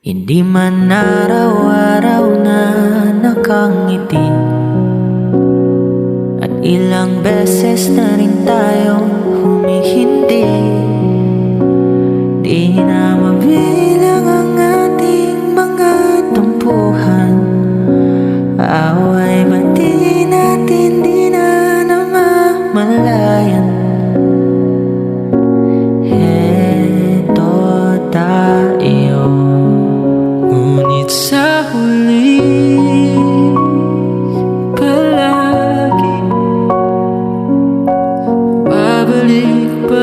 Hindi man araw-araw na nakangiti. At ilang beses na rin tayong humihindi. Di na mabigyan